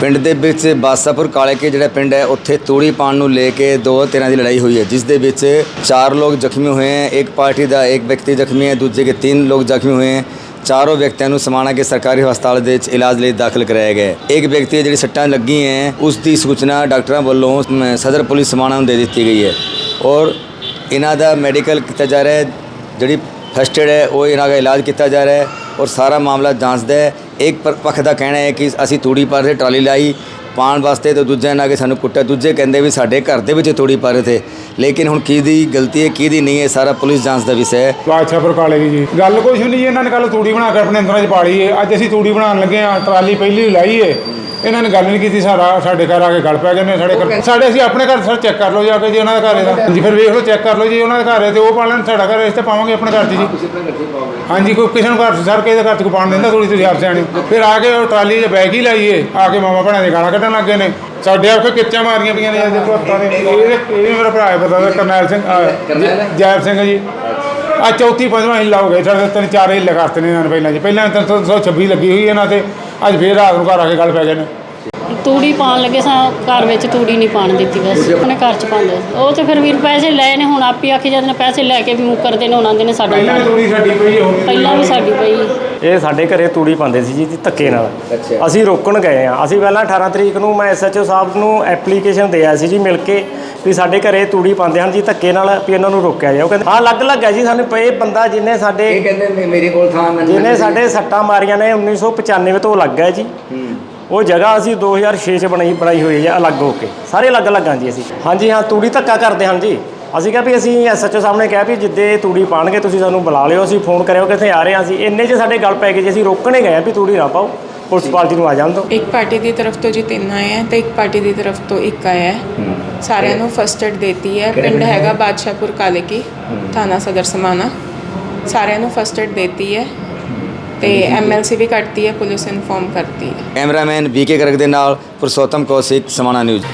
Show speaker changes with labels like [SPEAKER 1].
[SPEAKER 1] ਪਿੰਡ ਦੇ ਵਿੱਚ ਬਾਸਾਪੁਰ ਕਾਲੇਕੇ ਜਿਹੜਾ ਪਿੰਡ ਹੈ, ਉੱਥੇ ਤੂੜੀ ਪਾਣ ਨੂੰ ਲੈ ਕੇ ਦੋ ਧਿਰਾਂ ਦੀ ਲੜਾਈ ਹੋਈ ਹੈ, ਜਿਸ ਦੇ ਵਿੱਚ ਚਾਰ ਲੋਕ ਜ਼ਖਮੀ ਹੋਏ ਹਨ ਇੱਕ ਪਾਰਟੀ ਦਾ ਇੱਕ ਵਿਅਕਤੀ ਜ਼ਖਮੀ ਹੈ, ਦੂਜੇ ਕੇ ਤਿੰਨ ਲੋਕ ਜ਼ਖਮੀ ਹੋਏ ਹਨ ਚਾਰੋਂ ਵਿਅਕਤੀਆਂ ਨੂੰ ਸਮਾਣਾ ਕੇ ਸਰਕਾਰੀ ਹਸਪਤਾਲ ਦੇ ਵਿੱਚ ਇਲਾਜ ਲਈ ਦਾਖਲ ਕਰਾਇਆ ਗਿਆ ਇੱਕ ਵਿਅਕਤੀ ਜਿਹੜੀ ਸੱਟਾਂ ਲੱਗੀਆਂ ਹੈ, ਉਸ ਦੀ ਸੂਚਨਾ ਡਾਕਟਰਾਂ ਵੱਲੋਂ ਸਦਰ ਪੁਲਿਸ ਸਮਾਣਾ ਨੂੰ ਦੇ ਦਿੱਤੀ ਗਈ ਹੈ। ਔਰ ਇਹਨਾਂ ਦਾ ਮੈਡੀਕਲ ਕੀਤਾ ਜਾ ਰਿਹਾ ਹੈ, ਜਿਹੜੀ ਫਸਟ ਏਡ ਹੈ, ਉਹ ਇਹਨਾਂ ਦਾ ਇਲਾਜ ਕੀਤਾ ਜਾ ਰਿਹਾ ਹੈ ਔਰ ਸਾਰਾ ਮਾਮਲਾ ਜਾਂਚਦਾ ਹੈ। ਇੱਕ ਪੱਖ ਦਾ ਕਹਿਣਾ ਹੈ ਕਿ ਅਸੀਂ ਤੂੜੀ ਪਰ ਰਹੇ, ਟਰਾਲੀ ਲਾਈ ਪਾਣ ਵਾਸਤੇ ਤੇ ਦੂਜੇ ਨਾਲ ਕਿ ਸਾਨੂੰ ਕੁੱਟਿਆ। ਦੂਜੇ ਕਹਿੰਦੇ ਵੀ ਸਾਡੇ ਘਰ ਦੇ ਵਿੱਚ ਤੂੜੀ ਪਾ ਰਹੇ ਥੇ। ਲੇਕਿਨ ਹੁਣ ਕਿਹਦੀ ਗਲਤੀ ਹੈ ਕਿਹਦੀ ਨਹੀਂ ਹੈ, ਸਾਰਾ ਪੁਲਿਸ ਜਾਂਚ ਦਾ ਵਿਸ਼ਾ ਹੈ।
[SPEAKER 2] ਬਾਦਸ਼ਾਹਪੁਰ ਕਾਲੇ ਜੀ। ਗੱਲ ਕੁਛ ਨਹੀਂ ਇਹਨਾਂ ਨੇ ਕੱਲ ਤੂੜੀ ਬਣਾ ਕੇ ਆਪਣੇ ਅੰਦਰਾਂ 'ਚ ਪਾ ਲਈ ਏ। ਅੱਜ ਅਸੀਂ ਤੂੜੀ ਬਣਾਉਣ ਲੱਗੇ ਆ, ਟਰਾਲੀ ਪਹਿਲੀ ਲਾਈ ਹੈ ਇਹਨਾਂ ਨੇ ਗੱਲ ਨਹੀਂ ਕੀਤੀ ਸਾਡਾ ਸਾਡੇ ਘਰ ਆ ਕੇ ਗੱਲ ਪੈ ਗਏ ਨੇ ਸਾਡੇ ਘਰ ਸਾਡੇ ਅਸੀਂ ਆਪਣੇ ਘਰ ਸਰ ਚੈੱਕ ਕਰ ਲਓ ਜਾ ਕੇ ਜੀ ਉਹਨਾਂ ਦਾ ਘਰ ਇਹਦਾ। ਜੀ ਫਿਰ ਵੇਖ ਲਓ ਚੈੱਕ ਕਰ ਲਓ ਜੀ ਉਹਨਾਂ ਦਾ ਘਰ ਹੈ ਤੇ ਉਹ ਪਾ ਲੈਣ ਸਾਡਾ ਘਰ ਇਸ ਤੇ ਪਾਵਾਂਗੇ ਆਪਣੇ ਘਰ 'ਚ ਜੀ ਹਾਂਜੀ ਕੋਈ ਕਿਸੇ ਨੂੰ ਘਰ ਸਰ ਕਿਸੇ ਦੇ ਘਰ 'ਚ ਪਾਣ ਦਿੰਦਾ ਥੋੜੀ ਤੁਸੀਂ ਆਪ ਸਿਆਣੇ। ਫਿਰ ਆ ਕੇ ਉਹ ਟਰਾਲੀ 'ਚ ਬੈਗ ਹੀ ਲਾਈਏ ਆ ਕੇ ਮਾਮਾ ਭੈਣਾਂ ਦੇ ਗਾਲਾਂ ਕੱਢਣ ਲੱਗੇ ਨੇ। ਸਾਡੇ ਆਪੇ ਕਿੱਚਾਂ ਮਾਰੀਆਂ ਪਈਆਂ ਨੇ ਇਹਦੇ ਤੋਂ ਨੇ। ਇਹ ਇਹ ਵੀ ਮੇਰਾ ਭਰਾ ਹੈ ਪਤਾ ਦਾ ਕਰਨੈਲ ਸਿੰਘ ਜੈਬ ਸਿੰਘ ਜੀ। ਆ ਚੌਥੀ ਪੰਜਵਾਂ ਹਿੱਲਾ ਹੋ ਗਿਆ ਸਾਡੇ ਤਿੰਨ ਚਾਰ ਹਿੱਲੇ ਕਰਤੇ ਨੇ ਇਹਨਾਂ ਨੇ ਪਹਿਲਾਂ ਜੀ। ਪਹਿਲਾਂ 326 ਲੱਗੀ ਹੋਈ ਇਹਨਾਂ ਤੇ ਅੱਜ ਫੇਰ ਰਾਤ ਨੂੰ ਘਰ ਆ ਕੇ ਗੱਲ ਪੈ ਗਏ ਨੇ।
[SPEAKER 3] ਤੂੜੀ ਪਾਣ ਲੱਗੇ ਸਾਂ ਘਰ ਵਿੱਚ ਤੂੜੀ ਨਹੀਂ ਪਾਣ ਦਿੱਤੀ ਬਸ ਆਪਣੇ ਘਰ ਚ ਪਾਉਂਦੇ। ਉਹ ਤੇ ਫਿਰ ਵੀਰ ਪੈਸੇ ਲਏ ਨੇ ਹੁਣ ਆਪੇ ਆਖੀ ਜਾਂਦੇ ਨੇ ਪੈਸੇ ਲੈ ਕੇ ਵੀ ਮੁੱਕਰਦੇ ਨੇ ਉਹਨਾਂ ਦੇ ਨੇ ਸਾਡਾ
[SPEAKER 2] ਪਹਿਲਾਂ ਤੂੜੀ ਸਾਡੀ ਪਈ ਹੈ,
[SPEAKER 3] ਪਹਿਲਾਂ ਵੀ ਸਾਡੀ ਪਈ।
[SPEAKER 4] ਇਹ ਸਾਡੇ ਘਰੇ ਤੂੜੀ ਪਾਉਂਦੇ ਸੀ ਜੀ ਧੱਕੇ ਨਾਲ।
[SPEAKER 1] ਅੱਛਾ।
[SPEAKER 4] ਅਸੀਂ ਰੋਕਣ ਗਏ ਆ। ਅਸੀਂ ਪਹਿਲਾਂ 18 ਤਰੀਕ ਨੂੰ ਮੈਂ ਐਸਐਚਓ ਸਾਹਿਬ ਨੂੰ ਐਪਲੀਕੇਸ਼ਨ ਦਿਆ ਸੀ ਜੀ ਮਿਲ ਕੇ ਵੀ ਸਾਡੇ ਘਰੇ ਤੂੜੀ ਪਾਉਂਦੇ ਹਨ ਜੀ ਧੱਕੇ ਨਾਲ ਵੀ ਇਹਨਾਂ ਨੂੰ ਰੋਕਿਆ ਜਾਏ। ਉਹ ਕਹਿੰਦੇ ਹਾਂ ਅਲੱਗ-ਅਲੱਗ ਹੈ ਜੀ ਸਾਨੂੰ ਪਏ ਬੰਦਾ ਜਿਹਨੇ ਸਾਡੇ
[SPEAKER 1] ਕਹਿੰਦੇ ਮੇਰੇ ਕੋਲ ਥਾਂ
[SPEAKER 4] ਜਿਹਨੇ ਸਾਡੇ ਸੱਟਾਂ ਮਾਰੀਆਂ ਨੇ 1995 ਤੋਂ ਅਲੱਗ ਹੈ ਜੀ। ਉਹ ਜਗ੍ਹਾ ਅਸੀਂ 2006 ਚ ਬਣਾਈ ਬਣਾਈ ਹੋਈ ਹੈ ਅਲੱਗ ਹੋ ਕੇ। ਸਾਰੇ ਅਲੱਗ-ਅਲੱਗ ਹਾਂ ਜੀ ਅਸੀਂ। ਹਾਂਜੀ ਹਾਂ ਤੂੜੀ ਧੱਕਾ ਕਰਦੇ ਹਾਂ ਜੀ। ਅਸੀਂ ਕਿਹਾ ਵੀ ਅਸੀਂ ਐਸਐਚਓ ਸਾਹਿਬ ਨੇ ਕਿਹਾ ਵੀ ਜਿੱਦੇ ਤੂੜੀ ਪਾਣਗੇ ਤੁਸੀਂ ਸਾਨੂੰ ਬੁਲਾ ਲਿਓ ਅਸੀਂ ਫੋਨ ਕਰਿਓ ਕਿੱਥੇ ਆ ਰਹੇ ਹਾਂ ਅਸੀਂ। ਇੰਨੇ 'ਚ ਸਾਡੇ ਗੱਲ ਪੈ ਗਈ ਜੀ ਅਸੀਂ ਰੋਕਣੇ ਗਏ ਆ ਵੀ ਤੂੜੀ ਨਾ ਪਾਓ ਪੁਲਿਸ ਪਾਰਟੀ ਨੂੰ ਆ ਜਾਣ ਦਿਓ।
[SPEAKER 5] ਇੱਕ ਪਾਰਟੀ ਦੀ ਤਰਫ ਤੋਂ ਜੀ ਤਿੰਨ ਆਏ ਹੈ ਤੇ ਇੱਕ ਪਾਰਟੀ ਦੀ ਤਰਫ ਤੋਂ ਇੱਕ ਆਇਆ ਹੈ। ਸਾਰਿਆਂ ਨੂੰ ਫਸਟ ਏਡ ਦੇਤੀ ਹੈ। ਪਿੰਡ ਹੈਗਾ ਬਾਦਸ਼ਾਹਪੁਰ ਕਾਲੇ ਕੀ ਥਾਣਾ ਸਦਰ ਸਮਾਣਾ। ਸਾਰਿਆਂ ਨੂੰ ਫਸਟ ਏਡ ਦੇਤੀ ਹੈ। ਤੇ ਐਮਐਲਸੀ ਵੀ ਕੱਟਤੀ ਹੈ ਪੁਲਿਸ ਇਨਫੋਰਮ ਕਰਤੀ ਹੈ।
[SPEAKER 1] ਕੈਮਰਾਮੈਨ ਵੀਕੇ ਗਰਗ ਦੇ ਨਾਲ ਪੁਰਸ਼ੋਤਮ ਕੌਸ਼ਿਕ ਸਮਾਣਾ ਨਿਊਜ਼।